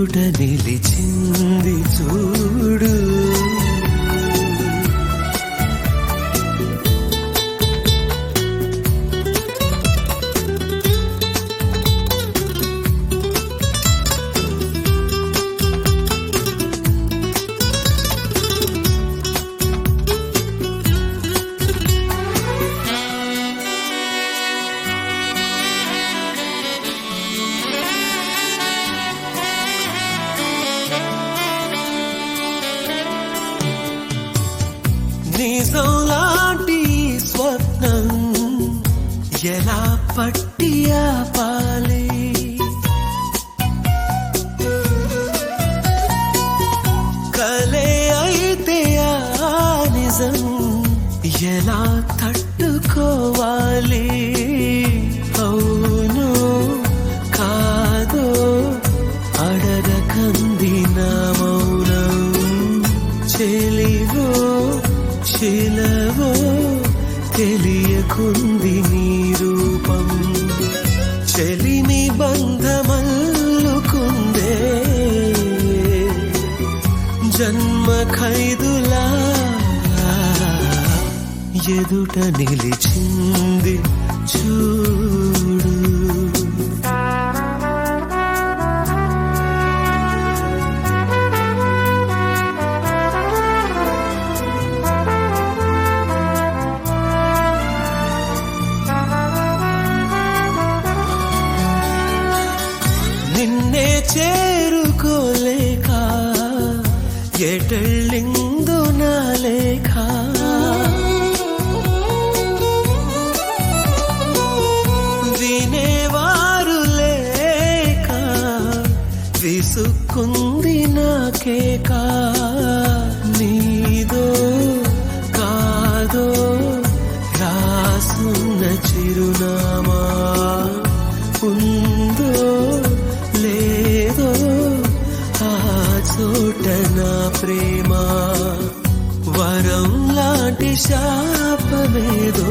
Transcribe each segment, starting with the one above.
ఎదుట నిలిచి నిజం లాంటి స్వప్నం ఎలా పట్టి ఆపాలి? కలే అయితే ఆ నిజం ఎలా తట్టుకోవాలి? అవును కాదో అడగకంది నా మౌనం చెలివో చిలవో తెలియకుంది నీ రూపం. చెలిమి బంధమల్లుకుందే. జన్మ ఖైదులా ఎదుట నిలిచింది చూ నిన్నే చేరుకోలేక ఎటళ్ళిందో నా లేఖ వినేవారు లేక విసుక్కుంది నాకేక నీదో కాదో రాసున్న చిరునామా. ఉంది ప్రేమ వరం లాంటి శాపమేదో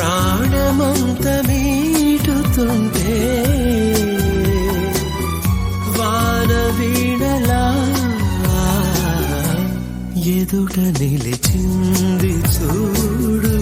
ప్రాణమంత మీటుతుంటే వాన వీణలా ఎదుట నిలిచింది చూడు.